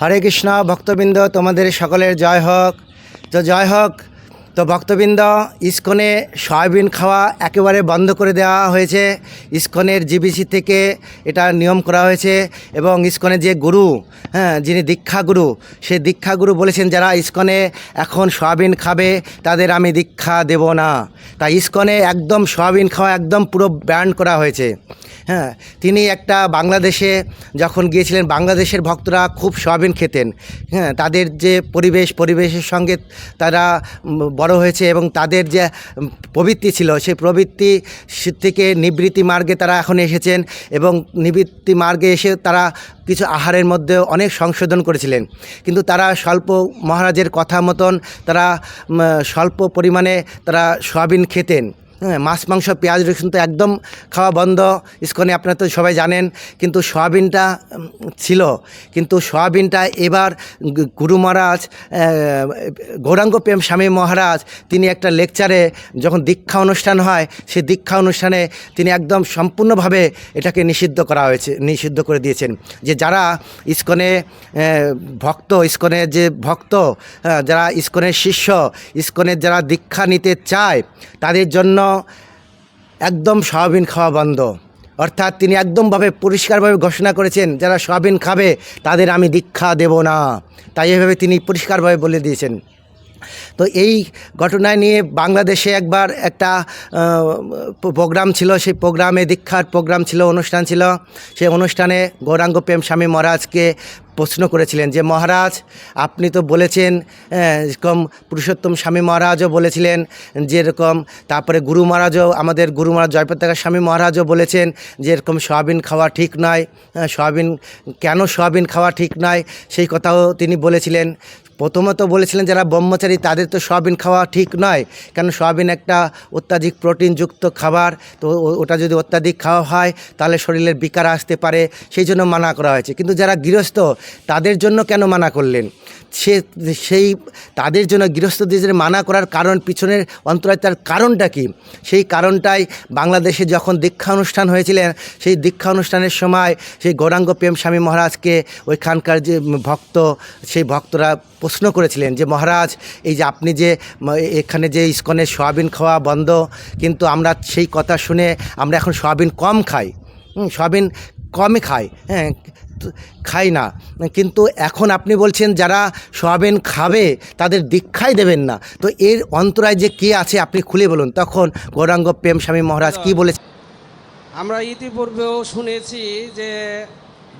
হরে কৃষ্ণ ভক্তবৃন্দ তোমাদের সকলের জয় হোক। তো জয় হোক তো ভক্তবৃন্দ, ইস্কনে সয়াবিন খাওয়া একেবারে বন্ধ করে দেওয়া হয়েছে। ইস্কনের জিবিসি থেকে এটা নিয়ম করা হয়েছে এবং ইস্কনের যে গুরু হ্যাঁ যিনি দীক্ষা গুরু সেই দীক্ষা গুরু বলেছেন যারা ইস্কনে এখন সয়াবিন খাবে, তাদের আমি দীক্ষা দেব না। তাই ইস্কনে একদম সয়াবিন খাওয়া একদম পুরো ব্যান করা হয়েছে। হ্যাঁ তিনি একটা বাংলাদেশে যখন গিয়েছিলেন, বাংলাদেশের ভক্তরা খুব সয়াবিন খেতেন। হ্যাঁ তাদের যে পরিবেশ, পরিবেশের সঙ্গে তারা বড় হয়েছে এবং তাদের যে প্রবৃত্তি ছিল, সেই প্রবৃত্তি থেকে নিবৃত্তি মার্গে তারা এখন এসেছেন এবং নিবৃত্তি মার্গে এসে তারা কিছু আহারের মধ্যে অনেক সংশোধন করেছিলেন। কিন্তু তারা স্বল্প মহারাজের কথা মতন তারা স্বল্প পরিমাণে তারা সোয়াবিন খেতেন। মাছ মাংস পেঁয়াজ রসুন তো একদম খাওয়া বন্ধ। ইস্কনে আপনারা তো সবাই জানেন কিন্তু সয়াবিনটা ছিল। কিন্তু সয়াবিনটা এবার গুরু মহারাজ গৌরাঙ্গ প্রেম স্বামী মহারাজ তিনি একটা লেকচারে যখন দীক্ষা অনুষ্ঠান হয় সেই দীক্ষা অনুষ্ঠানে তিনি একদম সম্পূর্ণভাবে এটাকে নিষিদ্ধ করা হয়েছে নিষিদ্ধ করে দিয়েছেন। যে যারা ইস্কনে ভক্ত ইস্কনের যে ভক্ত হ্যাঁ, যারা ইস্কনের শিষ্য ইস্কনের যারা দীক্ষা নিতে চায় তাদের জন্য একদম সয়াবিন খাওয়া বন্ধ। অর্থাৎ তিনি একদমভাবে পরিষ্কারভাবে ঘোষণা করেছেন, যারা সয়াবিন খাবে তাদের আমি দীক্ষা দেব না। তাই এভাবে তিনি পরিষ্কারভাবে বলে দিয়েছেন। তো এই ঘটনায় নিয়ে বাংলাদেশে একবার একটা প্রোগ্রাম ছিল, সেই প্রোগ্রামে দীক্ষার প্রোগ্রাম ছিল, অনুষ্ঠান ছিল। সেই অনুষ্ঠানে গৌরাঙ্গ প্রেম স্বামী মহারাজকে প্রশ্ন করেছিলেন যে, মহারাজ, আপনি তো বলেছেন এরকম পুরুষোত্তম স্বামী মহারাজও বলেছিলেন যে, এরকম তারপরে গুরু মহারাজও, আমাদের গুরু মহারাজ জয়প্রতাকা স্বামী মহারাজও বলেছেন যে, এরকম সয়াবিন খাওয়া ঠিক নয়। সয়াবিন, কেন সয়াবিন খাওয়া ঠিক নয়? সেই কথাও তিনি বলেছিলেন। প্রথমত বলেছিলেন, যারা ব্রহ্মচারী, তাদের তো সয়াবিন খাওয়া ঠিক নয়। কারণ সয়াবিন একটা অত্যাধিক প্রোটিনযুক্ত খাবার, তো ওটা যদি অত্যাধিক খাওয়া হয়, তাহলে শরীরের বিকার আসতে পারে। সেই জন্য মানা করা হয়েছে। কিন্তু যারা গৃহস্থ তাদের জন্য কেন মানা করলেন? সে, সেই তাদের জন্য গৃহস্থদের মানা করার কারণ, পিছনের অন্তরায় তার কারণটা কি? সেই কারণটাই বাংলাদেশে যখন দীক্ষা অনুষ্ঠান হয়েছিলেন, সেই দীক্ষা অনুষ্ঠানের সময় সেই গৌরাঙ্গ প্রেম স্বামী মহারাজকে ওইখানকার যে ভক্ত, সেই ভক্তরা প্রশ্ন করেছিলেন যে, মহারাজ, এই যে আপনি যে, এখানে যে ইস্কনে সয়াবিন খাওয়া বন্ধ, কিন্তু আমরা সেই কথা শুনে আমরা এখন সয়াবিন কম খাই। সয়াবিন কমই খাই হ্যাঁ খাই না। কিন্তু এখন আপনি বলছেন যারা সোয়াবিন খাবে, তাদের দীক্ষাই দেবেন না। তো এর অন্তরায় যে কে আছে আপনি খুলে বলুন। তখন গৌরাঙ্গ প্রেম স্বামী মহারাজ কি বলেছেন আমরা ইতিপূর্বেও শুনেছি যে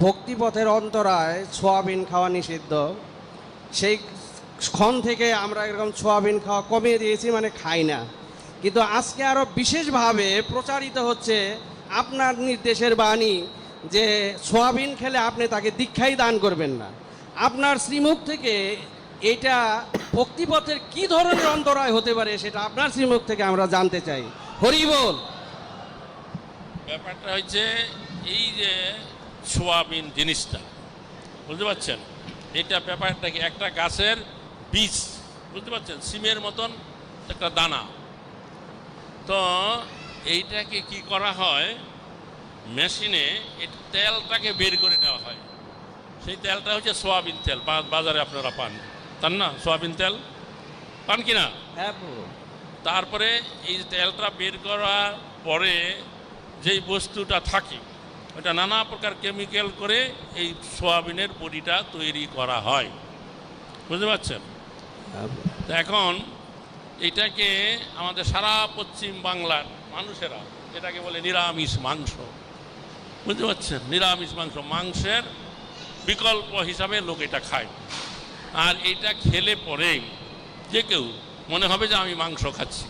ভক্তিপথের অন্তরায় সোয়াবিন খাওয়া নিষিদ্ধ। সেই ক্ষণ থেকে আমরা এরকম সোয়াবিন খাওয়া কমিয়ে দিয়েছি মানে খাই না। কিন্তু আজকে আরও বিশেষভাবে প্রচারিত হচ্ছে আপনার নির্দেশের বাণী যে সোয়াবিন খেলে আপনি তাকে দীক্ষাই দান করবেন না। আপনার শ্রীমুখ থেকে এটা ভক্তিপথের কি ধরনের অন্তরায় হতে পারে সেটা আপনার শ্রীমুখ থেকে আমরা জানতে চাই। হরি বল। ব্যাপারটা হচ্ছে এই যে সোয়াবিন জিনিসটা, বুঝতে পারছেন? এটা ব্যাপারটা কি, একটা গাছের বীজ, বুঝতে পারছেন? সিমের মতন একটা দানা। তো এইটাকে কি করা হয় মেশিনে এই তেলটাকে বের করে নেওয়া হয়। সেই তেলটা হচ্ছে সোয়াবিন তেল। বাজারে আপনারা পান। তার না? সোয়াবিন তেল? পান কি না? হ্যাঁ তারপরে এই তেলটা বের করার পরে যেই বস্তুটা থাকে ওটা নানা প্রকার কেমিক্যাল করে এই সোয়াবিনের বড়িটা তৈরি করা হয়। বুঝতে পারছেন? তো এখন এটাকে আমাদের সারা পশ্চিম বাংলার মানুষেরা এটাকে বলে নিরামিষ মাংস। বুঝতে পারছেন? নিরামিষ মাংস, মাংসের বিকল্প হিসাবে লোক এটা খায়। আর এটা খেলে পরেই যে কেউ মনে হবে যে আমি মাংস খাচ্ছি।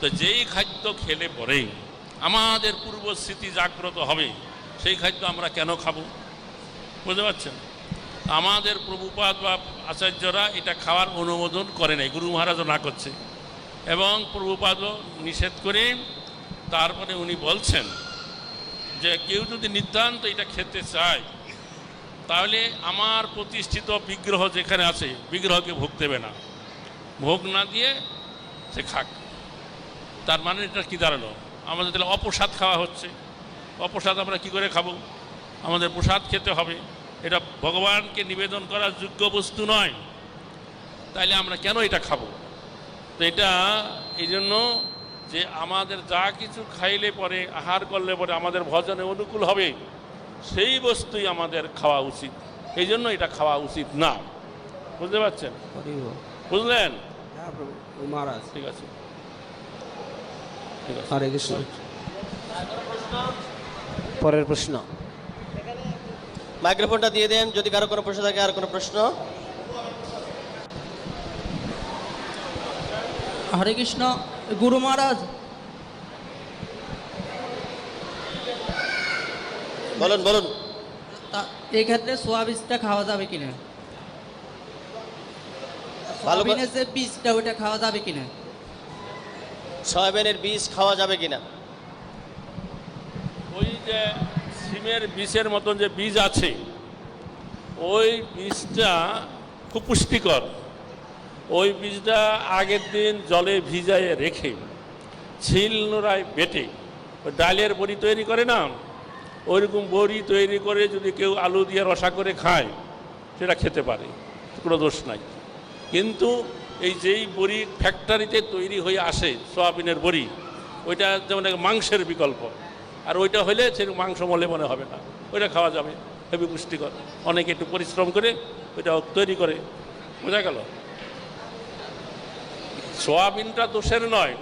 তো যেই খাদ্য খেলে পরেই আমাদের পূর্ব স্মৃতি জাগ্রত হবে, সেই খাদ্য আমরা কেন খাব? বুঝতে পারছেন? আমাদের প্রভুপাদ বা আচার্যরা এটা খাওয়ার অনুমোদন করে নাই, গুরু মহারাজও না করছে। এবং প্রভুপাদও নিষেধ করে তারপরে উনি বলছেন যে কেউ যদি নিতান্ত এটা খেতে চায়, তাহলে আমার প্রতিষ্ঠিত বিগ্রহ যেখানে আছে, বিগ্রহকে ভোগ দেবে না। ভোগ না দিয়ে সে খাক। তার মানে এটা কী দাঁড়াল? আমাদের তাহলে অপ্রসাদ খাওয়া হচ্ছে। অপ্রসাদ আমরা কি করে খাব? আমাদের প্রসাদ খেতে হবে। এটা ভগবানকে নিবেদন করার যোগ্য বস্তু নয়। তাইলে আমরা কেন এটা খাব? তো এটা এই জন্য যে আমাদের যা কিছু খাইলে পরে আহার করলে পরে আমাদের ভজনে অনুকূল হবে সেই বস্তুই আমাদের খাওয়া উচিত। এই জন্য এটা খাওয়া উচিত না। বুঝতে পারছেন? বুঝলেন? হ্যাঁ প্রভু মহারাজ। ঠিক আছে। ঠিক আছে। হরে কৃষ্ণ। পরের প্রশ্ন। মাইক্রোফোনটা দিয়ে দেন যদি কারও কোনো প্রশ্ন থাকে আর কোনো প্রশ্ন। হরে কৃষ্ণ। গুরু মহারাজ। বলুন বলুন। তা এই ক্ষেত্রে সোয়া বীজটা খাওয়া যাবে কিনা? ভালো করে- সোয়াবিনের যে বীজটা ওটা খাওয়া যাবে কিনা? সয়াবিনের বীজ খাওয়া যাবে কিনা? ওই যে সিমের বীজের মতন যে বীজ আছে ওই বীজটা খুব পুষ্টিকর। ওই বীজটা আগের দিন জলে ভিজায় রেখে ছিল নোড়ায় বেটে ডালের বড়ি তৈরি করে না? ওইরকম বড়ি তৈরি করে যদি কেউ আলু দিয়ে রসা করে খায়, সেটা খেতে পারে, কোনো দোষ নাই। কিন্তু এই যেই বড়ি ফ্যাক্টরিতে তৈরি হয়ে আসে, সোয়াবিনের বড়ি, ওইটা যেমন মাংসের বিকল্প, আর ওইটা হলে সে মাংস মলে মনে হবে না, ওইটা খাওয়া যাবে, হেবি পুষ্টিকর। অনেকে একটু পরিশ্রম করে ওইটা তৈরি করে। বোঝা গেল? সোয়াবিনটা দোষের নয়,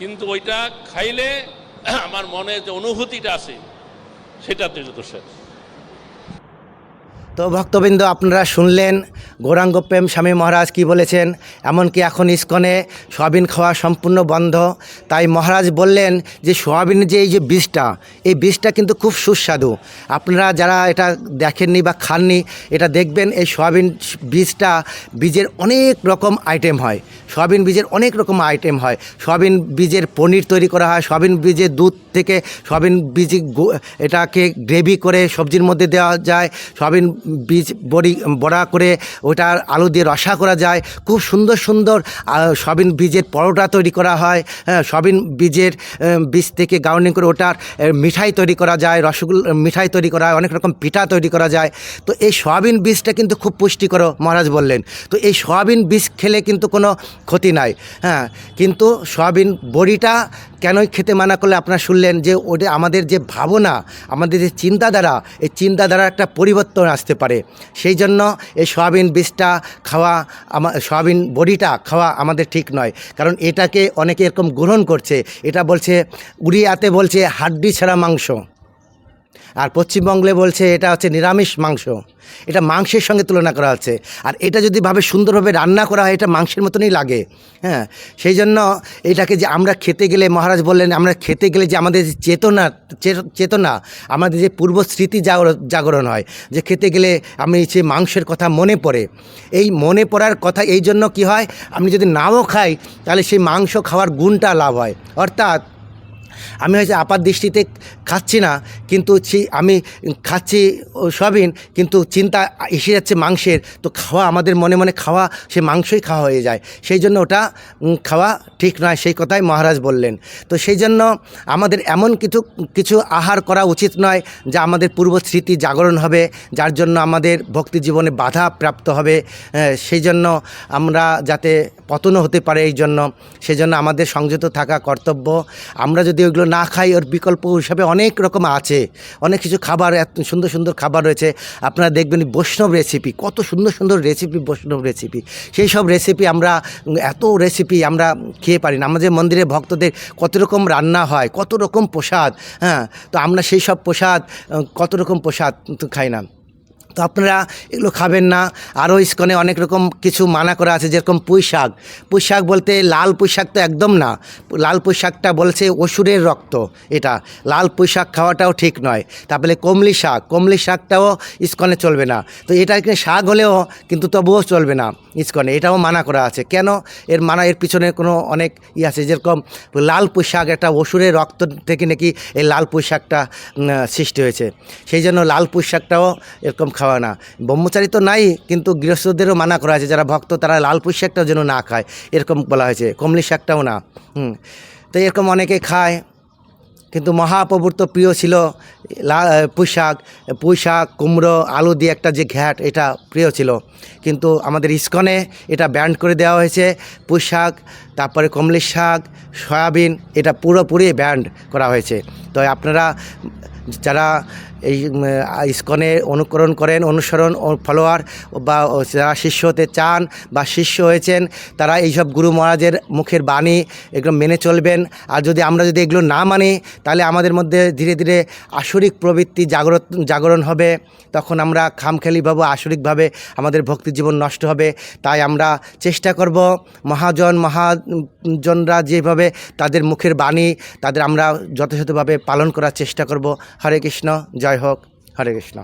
কিন্তু ওইটা খাইলে আমার মনে যে অনুভূতিটা আছে সেটা দোষের। তো ভক্তবৃন্দ, আপনারা শুনলেন গৌরাঙ্গ প্রেম স্বামী মহারাজ কি বলেছেন? এমনকি এখন ইস্কনে সোয়াবিন খাওয়া সম্পূর্ণ বন্ধ। তাই মহারাজ বললেন যে সয়াবিনের যে এই যে বীজটা, এই বীজটা কিন্তু খুব সুস্বাদু। আপনারা যারা এটা দেখেননি বা খাননি, এটা দেখবেন এই সোয়াবিন বীজটা বীজের অনেক রকম আইটেম হয়। সোয়াবিন বীজের অনেক রকম আইটেম হয়। সোয়াবিন বীজের পনির তৈরি করা হয়, সোয়াবিন বীজের দুধ থেকে সোয়াবিন বীজ এটাকে গ্রেভি করে সবজির মধ্যে দেওয়া যায়, সয়াবিন বীজ বড়ি, বড়া করে ওটার আলু দিয়ে রসা করা যায়। খুব সুন্দর সুন্দর আহ, সয়াবিন বীজের পরোটা তৈরি করা হয়। হ্যাঁ সয়াবিন বীজের বীজ থেকে গাউনিং করে ওটার মিঠাই তৈরি করা যায় রসগোল্লা মিঠাই তৈরি করা হয় অনেক রকম পিঠা তৈরি করা যায়। তো এই সয়াবিন বীজটা কিন্তু খুব পুষ্টিকর মহারাজ বললেন। তো এই সয়াবিন বীজ খেলে কিন্তু কোনো ক্ষতি নাই। হ্যাঁ কিন্তু সয়াবিন বড়িটা কেনই খেতে মানা করলে আপনারা শুনলেন যে ওটা আমাদের যে ভাবনা, আমাদের যে চিন্তাধারা, এই চিন্তাধারার একটা পরিবর্তন আসতে পারে। সেই জন্য এই সয়াবিন বীজটা খাওয়া আমার সয়াবিন বড়িটা খাওয়া আমাদের ঠিক নয়। কারণ এটাকে অনেকে এরকম গ্রহণ করছে। এটা বলছে, উড়িয়াতে বলছে হাড্ডি ছাড়া মাংস। আর পশ্চিমবঙ্গে বলছে এটা হচ্ছে নিরামিষ মাংস। এটা মাংসের সঙ্গে তুলনা করা হচ্ছে। আর এটা যদি ভাবে সুন্দরভাবে রান্না করা হয়, এটা মাংসের মতনই লাগে। হ্যাঁ সেই জন্য এটাকে যে আমরা খেতে গেলে, মহারাজ বললেন, আমরা খেতে গেলে যে আমাদের যে চেতনা চেতনা, আমাদের যে পূর্ব স্মৃতি জাগর- জাগরণ হয়, যে খেতে গেলে আমি সে মাংসের কথা মনে পড়ে। এই মনে পড়ার কথা, এই জন্য কি হয়? আমি যদি নাও খাই, তাহলে সেই মাংস খাওয়ার গুণটা লাভ হয়। অর্থাৎ আমি হয়তো আপাত দৃষ্টিতে খাচ্ছি না, কিন্তু আমি খাচ্ছি ও সয়াবিন, কিন্তু চিন্তা এসে যাচ্ছে মাংসের। তো খাওয়া আমাদের মনে মনে খাওয়া, সে মাংসই খাওয়া হয়ে যায়। সেই জন্য ওটা খাওয়া ঠিক নয়, সেই কথাই মহারাজ বললেন। তো সেই জন্য আমাদের এমন কিছু কিছু আহার করা উচিত নয়, যা আমাদের পূর্ব স্মৃতি জাগরণ হবে, যার জন্য আমাদের ভক্তি জীবনে বাধা প্রাপ্ত হবে। সেই জন্য আমরা যাতে পতনও হতে পারে এই জন্য। সেই জন্য আমাদের সংযত থাকা কর্তব্য। আমরা যদি ওইগুলো না খাই, ওর বিকল্প হিসাবে অনেক রকম আছে। অনেক কিছু খাবার, এত সুন্দর সুন্দর খাবার রয়েছে। আপনারা দেখবেন বৈষ্ণব রেসিপি কত সুন্দর সুন্দর রেসিপি বৈষ্ণব রেসিপি সেই সব রেসিপি আমরা, এত রেসিপি আমরা খেয়ে পারি না। আমাদের মন্দিরে ভক্তদের কত রকম রান্না হয়, কত রকম প্রসাদ হ্যাঁ? তো আমরা সেই সব প্রসাদ, কত রকম প্রসাদ খাই না। তো আপনারা এগুলো খাবেন না। আরও ইস্কনে অনেক রকম কিছু মানা করা আছে, যেরকম পুঁই শাক। পুঁই শাক বলতে লাল পুঁই শাক তো একদম না। লাল পুঁই শাকটা বলছে অসুরের রক্ত এটা। লাল পুঁই শাক খাওয়াটাও ঠিক নয়। তারপরে কমলি শাক। কমলি শাকটাও ইস্কনে চলবে না। তো এটা স্বাগ হলেও কিন্তু তবুও চলবে না। ইস্কনে এটাও মানা করা আছে। কেন? এর মানা এর পিছনে কোনো অনেক ই আছে যেরকম লাল পুঁই শাক একটা অসুরের রক্ত থেকে নাকি এই লাল পুঁই শাকটা উম, সৃষ্টি হয়েছে। সেই জন্য লাল পুঁই শাকটাও এরকম খাওয়া না। ব্রহ্মচারী তো নাই কিন্তু গৃহস্থদেরও মানা করা হয়েছে যারা ভক্ত তারা লাল পুঁই শাকটাও যেন না খায়। এরকম বলা হয়েছে কমলি শাকটাও না। হুম। তো এরকম অনেকে খায়। কিন্তু মহাপ্রভুর তো প্রিয় ছিল, লা- পোশাক শাক শাক কুমড়ো, আলু দিয়ে একটা যে ঘ্যাট, এটা প্রিয় ছিল। কিন্তু আমাদের ইস্কনে এটা ব্যান্ড করে দেওয়া হয়েছে পোশাক তারপরে কমলির শাক, সয়াবিন, এটা পুরোপুরি ব্যান্ড করা হয়েছে। তো আপনারা, যারা এই ইস্কনে অনুকরণ করেন, অনুসরণ ফলোয়ার বা যারা শিষ্য হতে চান বা শিষ্য হয়েছেন, তারা এইসব গুরু মহারাজের মুখের বাণী এগুলো মেনে চলবেন। আর যদি আমরা যদি এগুলো না মানি, তাহলে আমাদের মধ্যে ধীরে ধীরে আসরিক প্রবৃত্তি জাগরত, জাগরণ হবে। তখন আমরা খামখেয়ালিভাবে আসরিকভাবে আমাদের ভক্তি জীবন নষ্ট হবে। তাই আমরা চেষ্টা করব মহাজন, মহাজনরা যেভাবে তাদের মুখের বাণী, তাদের আমরা যথাযথভাবে পালন করার চেষ্টা করব। হরে কৃষ্ণ জয় হোক হরে কৃষ্ণ।